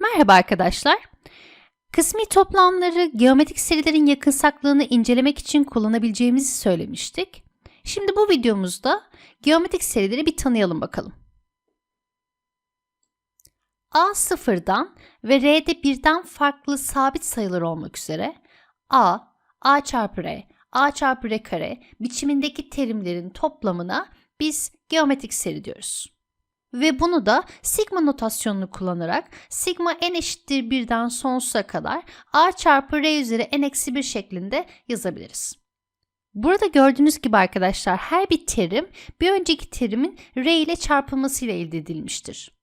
Merhaba arkadaşlar. Kısmi toplamları geometrik serilerin yakınsaklığını incelemek için kullanabileceğimizi söylemiştik. Şimdi bu videomuzda geometrik serileri bir tanıyalım bakalım. A sıfırdan ve R'de birden farklı sabit sayılar olmak üzere A, A çarpı R, A çarpı R kare biçimindeki terimlerin toplamına biz geometrik seri diyoruz. Ve bunu da sigma notasyonunu kullanarak sigma n eşittir 1'den sonsuza kadar a çarpı r üzeri n eksi 1 şeklinde yazabiliriz. Burada gördüğünüz gibi arkadaşlar her bir terim bir önceki terimin r ile çarpılmasıyla elde edilmiştir.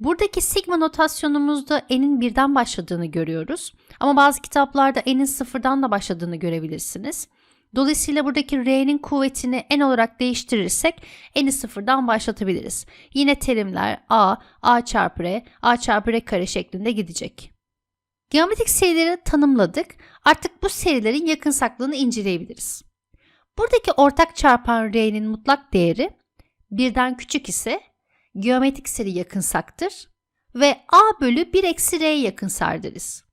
Buradaki sigma notasyonumuzda n'in birden başladığını görüyoruz. Ama bazı kitaplarda n'in sıfırdan da başladığını görebilirsiniz. Dolayısıyla buradaki R'nin kuvvetini n olarak değiştirirsek n'i sıfırdan başlatabiliriz. Yine terimler a, a çarpı r, a çarpı r kare şeklinde gidecek. Geometrik serileri tanımladık. Artık bu serilerin yakınsaklığını inceleyebiliriz. Buradaki ortak çarpan R'nin mutlak değeri birden küçük ise geometrik seri yakınsaktır ve a bölü 1 eksi r yakınsar deriz.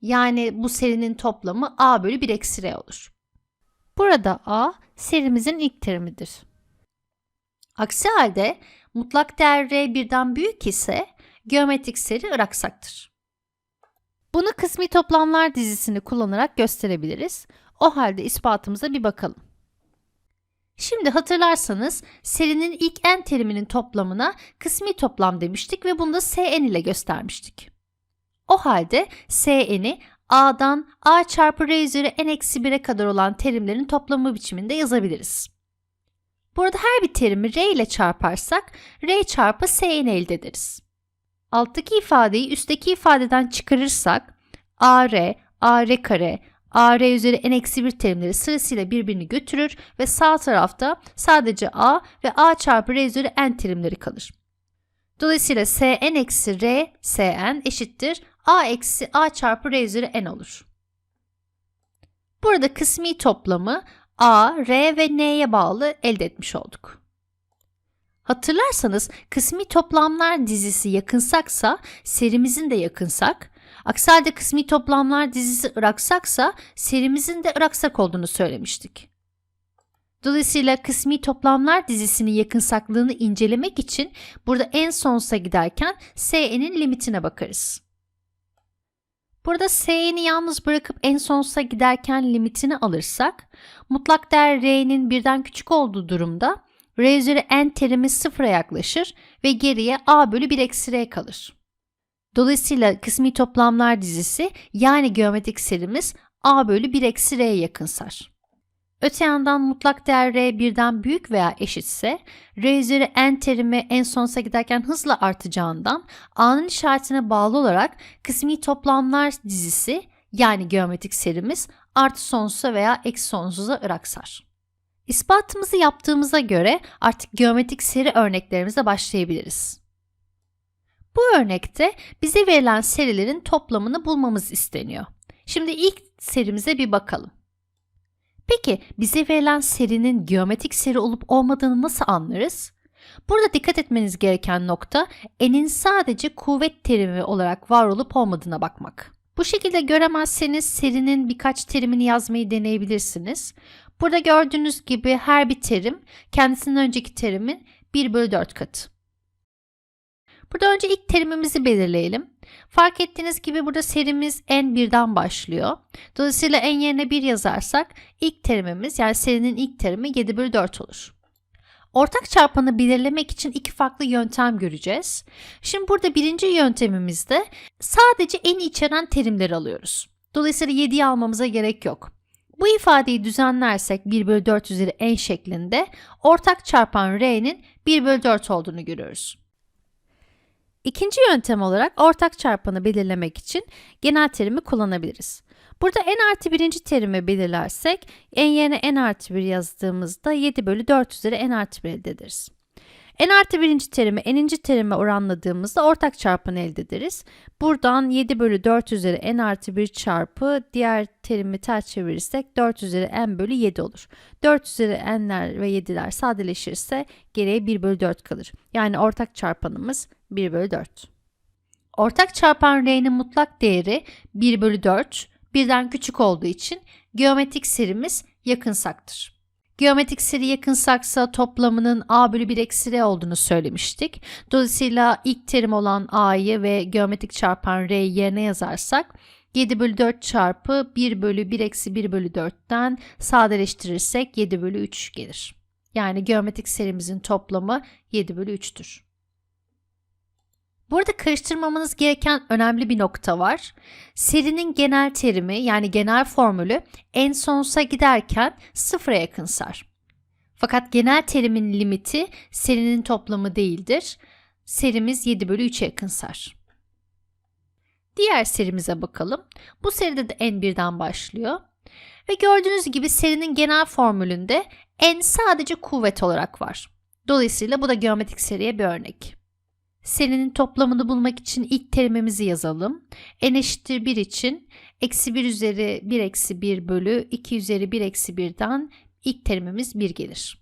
Yani bu serinin toplamı a bölü 1 eksi r olur. Burada A serimizin ilk terimidir. Aksi halde mutlak değer R birden büyük ise geometrik seri ıraksaktır. Bunu kısmi toplamlar dizisini kullanarak gösterebiliriz. O halde ispatımıza bir bakalım. Şimdi hatırlarsanız serinin ilk n teriminin toplamına kısmi toplam demiştik ve bunu da Sn ile göstermiştik. O halde Sn'i a'dan a çarpı r üzeri n eksi 1'e kadar olan terimlerin toplamı biçiminde yazabiliriz. Burada her bir terimi r ile çarparsak r çarpı sn elde ederiz. Alttaki ifadeyi üstteki ifadeden çıkarırsak ar, ar kare, ar üzeri n eksi 1 terimleri sırasıyla birbirini götürür ve sağ tarafta sadece a ve a çarpı r üzeri n terimleri kalır. Dolayısıyla sn eksi r sn eşittir a eksi a çarpı r üzeri n olur. Burada kısmi toplamı a, r ve n'ye bağlı elde etmiş olduk. Hatırlarsanız kısmi toplamlar dizisi yakınsaksa serimizin de yakınsak, aksi halde kısmi toplamlar dizisi ıraksaksa serimizin de ıraksak olduğunu söylemiştik. Dolayısıyla kısmi toplamlar dizisinin yakınsaklığını incelemek için burada en sonsuza giderken S'nin limitine bakarız. Burada S'ni yalnız bırakıp en sonsuza giderken limitini alırsak mutlak değer R'nin birden küçük olduğu durumda R üzeri n terimi sıfıra yaklaşır ve geriye A bölü 1 eksi R kalır. Dolayısıyla kısmi toplamlar dizisi yani geometrik serimiz A bölü 1 eksi R'ye yakınsar. Öte yandan mutlak değer r birden büyük veya eşitse r üzeri n terimi en sonsuza giderken hızla artacağından a'nın işaretine bağlı olarak kısmi toplamlar dizisi yani geometrik serimiz artı sonsuza veya eksi sonsuza ıraksar. İspatımızı yaptığımıza göre artık geometrik seri örneklerimize başlayabiliriz. Bu örnekte bize verilen serilerin toplamını bulmamız isteniyor. Şimdi ilk serimize bir bakalım. Peki bize verilen serinin geometrik seri olup olmadığını nasıl anlarız? Burada dikkat etmeniz gereken nokta n'in sadece kuvvet terimi olarak var olup olmadığına bakmak. Bu şekilde göremezseniz serinin birkaç terimini yazmayı deneyebilirsiniz. Burada gördüğünüz gibi her bir terim kendisinden önceki terimin 1 bölü 4 katı. Burada önce ilk terimimizi belirleyelim. Fark ettiğiniz gibi burada serimiz n birden başlıyor. Dolayısıyla n yerine 1 yazarsak ilk terimimiz yani serinin ilk terimi 7 bölü 4 olur. Ortak çarpanı belirlemek için iki farklı yöntem göreceğiz. Şimdi burada birinci yöntemimizde sadece n içeren terimleri alıyoruz. Dolayısıyla 7'yi almamıza gerek yok. Bu ifadeyi düzenlersek 1 bölü 4 üzeri n şeklinde ortak çarpan r'nin 1 bölü 4 olduğunu görüyoruz. İkinci yöntem olarak ortak çarpanı belirlemek için genel terimi kullanabiliriz. Burada n artı birinci terimi belirlersek n yerine n artı 1 yazdığımızda 7 bölü 4 üzeri n artı 1 elde ederiz. n artı birinci terimi n'inci terime oranladığımızda ortak çarpanı elde ederiz. Buradan 7 bölü 4 üzeri n artı 1 çarpı diğer terimi ters çevirirsek 4 üzeri n bölü 7 olur. 4 üzeri n'ler ve 7'ler sadeleşirse geriye 1 bölü 4 kalır. Yani ortak çarpanımız 1 bölü 4. Ortak çarpan r'nin mutlak değeri 1 bölü 4, birden küçük olduğu için geometrik serimiz yakınsaktır. Geometrik seri yakınsaksa toplamının a bölü 1 eksi r olduğunu söylemiştik. Dolayısıyla ilk terim olan a'yı ve geometrik çarpan r'yi yerine yazarsak 7 bölü 4 çarpı 1 bölü 1 eksi 1 bölü 4'ten sadeleştirirsek 7 bölü 3 gelir. Yani geometrik serimizin toplamı 7 bölü 3'tür. Burada karıştırmamanız gereken önemli bir nokta var. Serinin genel terimi yani genel formülü en sonsuza giderken sıfıra yakınsar. Fakat genel terimin limiti serinin toplamı değildir. Serimiz 7 bölü 3'e yakınsar. Diğer serimize bakalım. Bu seride de n birden başlıyor. Ve gördüğünüz gibi serinin genel formülünde n sadece kuvvet olarak var. Dolayısıyla bu da geometrik seriye bir örnek. Serinin toplamını bulmak için ilk terimimizi yazalım. n eşittir 1 için eksi 1 üzeri 1 eksi 1 bölü 2 üzeri 1 eksi 1'den ilk terimimiz 1 gelir.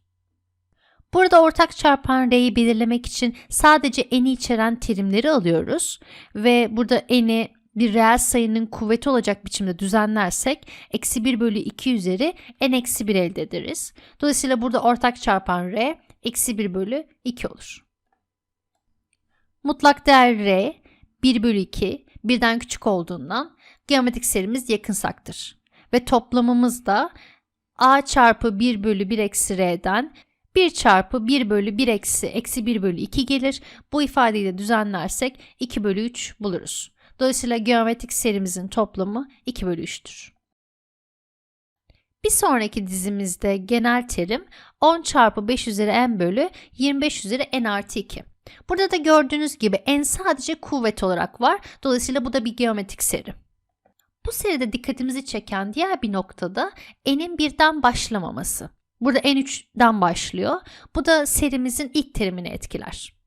Burada ortak çarpan r'yi belirlemek için sadece n'i içeren terimleri alıyoruz ve burada n'i bir reel sayının kuvveti olacak biçimde düzenlersek eksi 1 bölü 2 üzeri n eksi 1 elde ederiz. Dolayısıyla burada ortak çarpan r eksi 1 bölü 2 olur. Mutlak değer r 1 bölü 2 birden küçük olduğundan geometrik serimiz yakınsaktır. Ve toplamımız da a çarpı 1 bölü 1 eksi r'den 1 çarpı 1 bölü 1 eksi eksi 1 bölü 2 gelir. Bu ifadeyi de düzenlersek 2 bölü 3 buluruz. Dolayısıyla geometrik serimizin toplamı 2 bölü 3'tür. Bir sonraki dizimizde genel terim 10 çarpı 5 üzeri n bölü 25 üzeri n artı 2. Burada da gördüğünüz gibi n sadece kuvvet olarak var. Dolayısıyla bu da bir geometrik seri. Bu seride dikkatimizi çeken diğer bir noktada n'in birden başlamaması. Burada n3'den başlıyor. Bu da serimizin ilk terimini etkiler.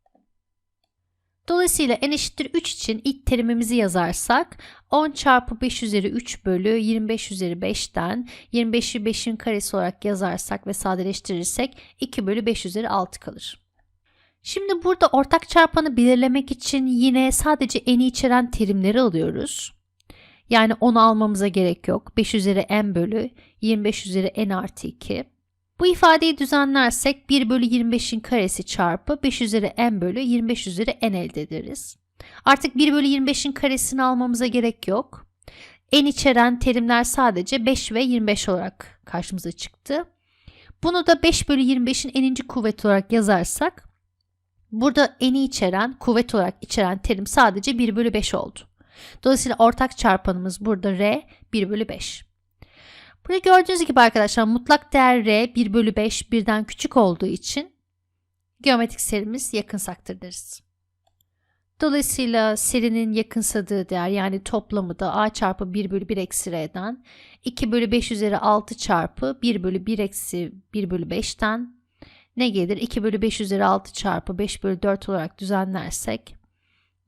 Dolayısıyla n eşittir 3 için ilk terimimizi yazarsak 10 çarpı 5 üzeri 3 bölü 25 üzeri 5'ten 25'i 5'in karesi olarak yazarsak ve sadeleştirirsek 2 bölü 5 üzeri 6 kalır. Şimdi burada ortak çarpanı belirlemek için yine sadece n'i içeren terimleri alıyoruz. Yani onu almamıza gerek yok. 5 üzeri n bölü 25 üzeri n artı 2. Bu ifadeyi düzenlersek 1 bölü 25'in karesi çarpı 5 üzeri n bölü 25 üzeri n elde ederiz. Artık 1 bölü 25'in karesini almamıza gerek yok. n içeren terimler sadece 5 ve 25 olarak karşımıza çıktı. Bunu da 5 bölü 25'in n'inci kuvvet olarak yazarsak burada n'i içeren, kuvvet olarak içeren terim sadece 1 bölü 5 oldu. Dolayısıyla ortak çarpanımız burada r 1 bölü 5. Burada gördüğünüz gibi arkadaşlar mutlak değer r 1 bölü 5 birden küçük olduğu için geometrik serimiz yakınsaktır deriz. Dolayısıyla serinin yakınsadığı değer yani toplamı da a çarpı 1 bölü 1 eksi r'den 2 bölü 5 üzeri 6 çarpı 1 bölü 1 eksi 1 bölü 5'ten ne gelir? 2 bölü 5 üzeri 6 çarpı 5 bölü 4 olarak düzenlersek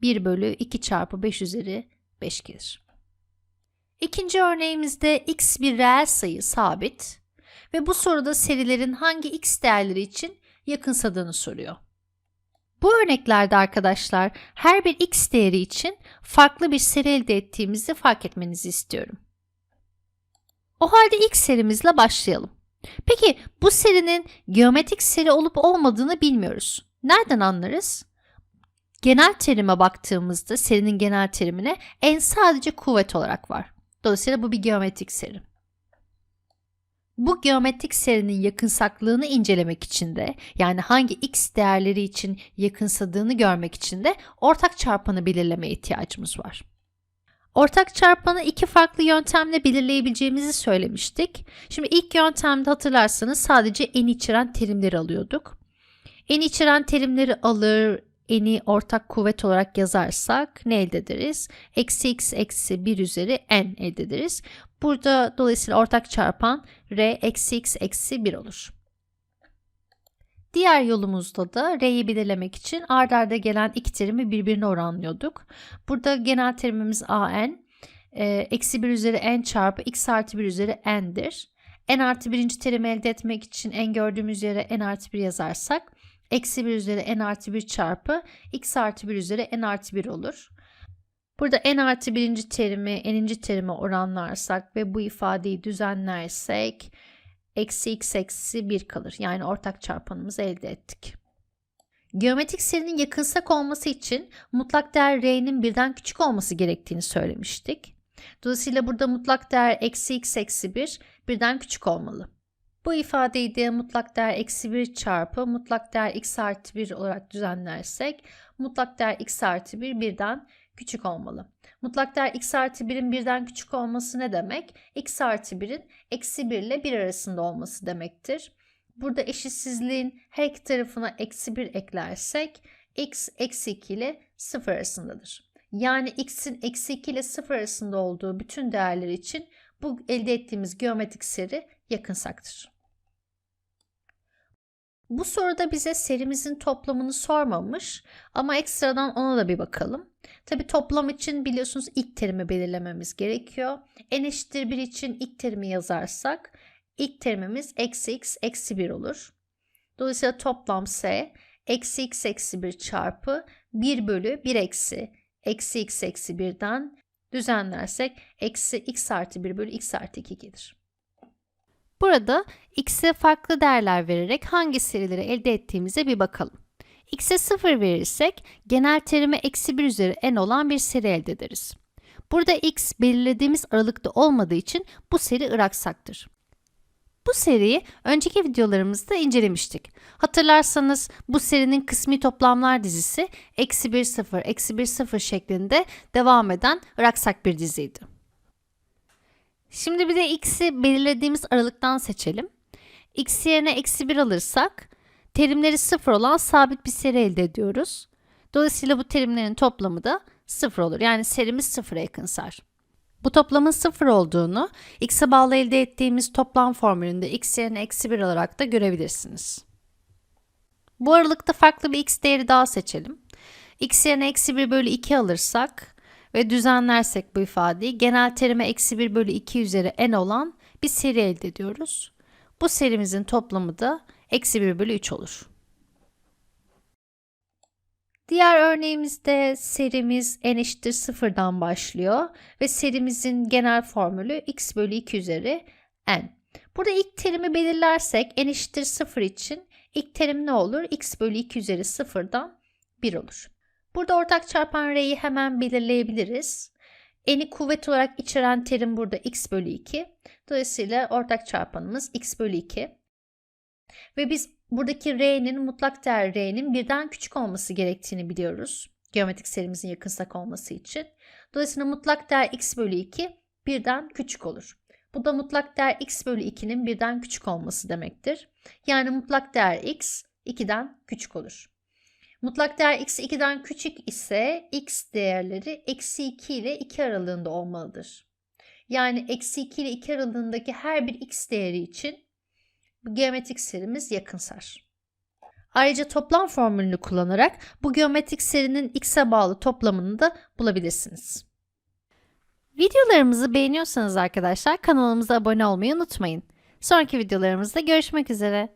1 bölü 2 çarpı 5 üzeri 5 gelir. İkinci örneğimizde x bir reel sayı sabit ve bu soruda serilerin hangi x değerleri için yakınsadığını soruyor. Bu örneklerde arkadaşlar her bir x değeri için farklı bir seri elde ettiğimizi fark etmenizi istiyorum. O halde x serimizle başlayalım. Peki bu serinin geometrik seri olup olmadığını bilmiyoruz. Nereden anlarız? Genel terime baktığımızda serinin genel terimine en sadece kuvvet olarak var. Dolayısıyla bu bir geometrik seri. Bu geometrik serinin yakınsaklığını incelemek için de yani hangi x değerleri için yakınsadığını görmek için de ortak çarpanı belirlemeye ihtiyacımız var. Ortak çarpanı iki farklı yöntemle belirleyebileceğimizi söylemiştik. Şimdi ilk yöntemde hatırlarsanız sadece n içeren terimleri alıyorduk. N içeren terimleri alır, n'i ortak kuvvet olarak yazarsak ne elde ederiz? Eksi x eksi 1 üzeri n elde ederiz. Burada dolayısıyla ortak çarpan r eksi x eksi 1 olur. Diğer yolumuzda da R'yi belirlemek için ard arda gelen iki terimi birbirine oranlıyorduk. Burada genel terimimiz AN. e, Eksi 1 üzeri n çarpı x artı 1 üzeri n'dir. n artı birinci terimi elde etmek için n gördüğümüz yere n artı 1 yazarsak eksi 1 üzeri n artı 1 çarpı x artı 1 üzeri n artı 1 olur. Burada n artı birinci terimi n'inci terime oranlarsak ve bu ifadeyi düzenlersek eksi x eksi 1 kalır. Yani ortak çarpanımızı elde ettik. Geometrik serinin yakınsak olması için mutlak değer r'nin birden küçük olması gerektiğini söylemiştik. Dolayısıyla burada mutlak değer eksi x eksi 1 birden küçük olmalı. Bu ifadeyi de mutlak değer eksi 1 çarpı mutlak değer x artı 1 olarak düzenlersek mutlak değer x artı 1 birden küçük olmalı. Mutlak değer x artı 1'in birden küçük olması ne demek? x artı 1'in eksi 1 ile 1 arasında olması demektir. Burada eşitsizliğin her iki tarafına eksi 1 eklersek x eksi 2 ile 0 arasındadır. Yani x'in eksi 2 ile 0 arasında olduğu bütün değerler için bu elde ettiğimiz geometrik seri yakınsaktır. Bu soruda bize serimizin toplamını sormamış ama ekstradan ona da bir bakalım. Tabi toplam için biliyorsunuz ilk terimi belirlememiz gerekiyor. n eşittir 1 için ilk terimi yazarsak ilk terimimiz eksi x eksi 1 olur. Dolayısıyla toplam s eksi x eksi 1 çarpı 1 bölü 1 eksi eksi x eksi 1'den düzenlersek eksi x artı 1 bölü x artı 2 gelir. Burada x'e farklı değerler vererek hangi serileri elde ettiğimize bir bakalım. X'e 0 verirsek genel terime eksi 1 üzeri n olan bir seri elde ederiz. Burada x belirlediğimiz aralıkta olmadığı için bu seri ıraksaktır. Bu seriyi önceki videolarımızda incelemiştik. Hatırlarsanız bu serinin kısmi toplamlar dizisi eksi 1 0 eksi 1 0 şeklinde devam eden ıraksak bir diziydi. Şimdi bir de x'i belirlediğimiz aralıktan seçelim. x yerine eksi 1 alırsak terimleri 0 olan sabit bir seri elde ediyoruz. Dolayısıyla bu terimlerin toplamı da 0 olur. Yani serimiz 0'a yakınsar. Bu toplamın 0 olduğunu x'e bağlı elde ettiğimiz toplam formülünde x yerine eksi 1 alarak da görebilirsiniz. Bu aralıkta farklı bir x değeri daha seçelim. x yerine eksi 1 bölü 2 alırsak ve düzenlersek bu ifadeyi genel terime eksi 1 bölü 2 üzeri n olan bir seri elde ediyoruz. Bu serimizin toplamı da eksi 1 bölü 3 olur. Diğer örneğimizde serimiz n eşittir 0'dan başlıyor ve serimizin genel formülü x bölü 2 üzeri n. Burada ilk terimi belirlersek n eşittir 0 için ilk terim ne olur? x bölü 2 üzeri 0'dan 1 olur. Burada ortak çarpan r'yi hemen belirleyebiliriz. N'i kuvvet olarak içeren terim burada x bölü 2. Dolayısıyla ortak çarpanımız x bölü 2. Ve biz buradaki r'nin mutlak değer r'nin birden küçük olması gerektiğini biliyoruz. Geometrik serimizin yakınsak olması için. Dolayısıyla mutlak değer x bölü 2 birden küçük olur. Bu da mutlak değer x bölü 2'nin birden küçük olması demektir. Yani mutlak değer x 2'den küçük olur. Mutlak değer x 2'den küçük ise x değerleri eksi 2 ile 2 aralığında olmalıdır. Yani eksi 2 ile 2 aralığındaki her bir x değeri için geometrik serimiz yakınsar. Ayrıca toplam formülünü kullanarak bu geometrik serinin x'e bağlı toplamını da bulabilirsiniz. Videolarımızı beğeniyorsanız arkadaşlar kanalımıza abone olmayı unutmayın. Sonraki videolarımızda görüşmek üzere.